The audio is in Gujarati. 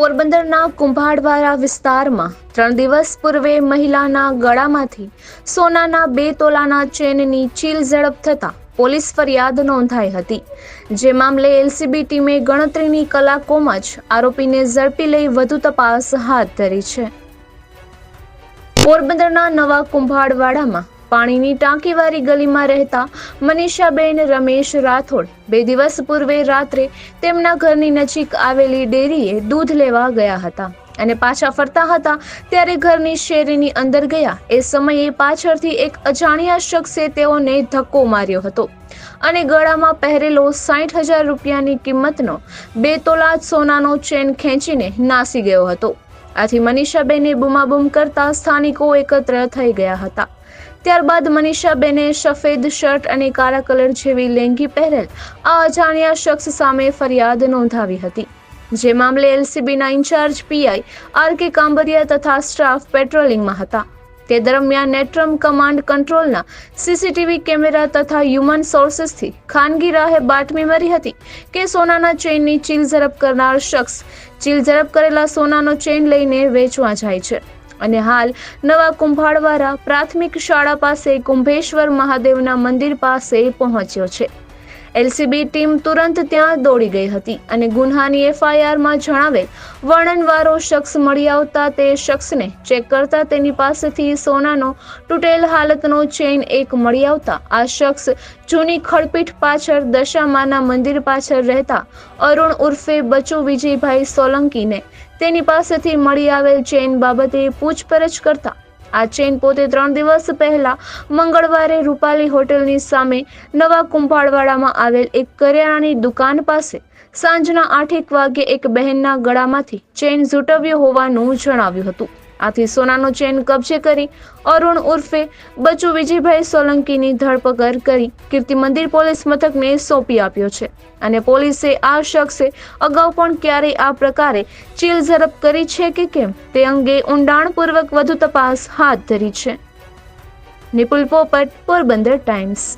પોરબંદરના કુંભાડવાળા વિસ્તારમાં ત્રણ દિવસ પૂર્વે મહિલાના ગળામાંથી સોનાના બે તોલાના ચેનની ચીલ ઝડપ થતાં પોલીસ ફરિયાદ નોંધાઈ હતી. જે મામલે એલસીબી ટીમે ગણતરીની કલાકોમાં જ આરોપીને ઝડપી લઈ વધુ તપાસ હાથ ધરી છે. પોરબંદરના નવા કુંભાડવાડામાં પાણીની ટાંકીવાળી ગલીમાં રહેતા મનીષાબેન રમેશ રાઠોડ બે દિવસ પૂર્વે રાત્રે તેમના ઘરની નજીક આવેલી ડેરીએ દૂધ લેવા ગયા હતા અને પાછા ફરતા હતા ત્યારે ઘરની શેરીની અંદર ગયા. એ સમયે પાછળથી એક અજાણ્યા શખ્સે તેઓને ધક્કો માર્યો હતો અને ગળામાં પહેરેલો સાઠ હજાર રૂપિયાની કિંમતનો બે તોલા સોનાનો ચેન ખેંચીને નાસી ગયો હતો. આથી મનીષાબેને બૂમાબૂમ કરતા સ્થાનિકો એકત્ર થઈ ગયા હતા. ત્યારબાદ મનીષાબેને સફેદ શર્ટ અને કાળા કલર જેવી લેંગી પહેરેલ આ અજાણ્યા શખ્સ સામે ફરિયાદ નોંધાવી હતી. જે મામલે એલસીબીના in charge PI R K Kambariya તથા સ્ટાફ પેટ્રોલિંગમાં હતા. તે દરમિયાન નેટ્રમ કમાન્ડ કંટ્રોલના સીસીટીવી કેમેરા તથા હ્યુમન સોર્સીસથી ખાનગી રાહે બાતમી મળી હતી કે સોનાના ચેઇનની ચીલ ઝડપ કરનાર શખ્સ ચીલ ઝડપ કરેલા સોનાનો ચેઇન લઈને વેચવા જાય છે. અને હાલ નવા કુંભાડવાળા પ્રાથમિક શાળા પાસે કુંભેશ્વર મહાદેવના મંદિર પાસે પહોંચ્યો છે. એલસીબી ટીમ તુરંત ત્યાં દોડી ગઈ હતી અને ગુન્હાની એફઆઈઆરમાં જણાવેલ વર્ણનવાળો શખ્સ મળી આવતા તે શખ્સને ચેક કરતા તેની પાસેથી સોનાનો તૂટેલ હાલતનો ચેઇન એક મળી આવતા આ શખ્સ જૂની ખડપીઠ પાછળ દશામાના મંદિર પાછળ રહેતા અરુણ ઉર્ફે બચુ વિજયભાઈ સોલંકીને તેની પાસેથી મળી આવેલ ચેઇન બાબતે પૂછપરછ કરતા આ ચેઇન પોતે ત્રણ દિવસ પહેલા મંગળવારે રૂપાલી હોટેલની સામે નવા કુંભાળવાડામાં આવેલ એક કરિયાણાની દુકાન પાસે સાંજના આઠેક વાગે એક બહેનના ગળામાંથી ચેઇન ઝૂંટવ્યો હોવાનું જણાવ્યું હતું. આથી સોનાનો ચેન કબજે કરી અરુણ ઉર્ફે બચુ વિજયભાઈ સોલંકીની ધરપકડ કરી કીર્તિ મંદિર પોલીસ મથકને સોંપી આપ્યો છે. અને પોલીસે આ શખ્સે અગાઉ પણ ક્યારેય આ પ્રકારે ચીલ ઝડપ કરી છે કે કેમ તે અંગે ઊંડાણપૂર્વક વધુ તપાસ હાથ ધરી છે. નિપુલ પોપટ પોરબંદર ટાઈમ્સ.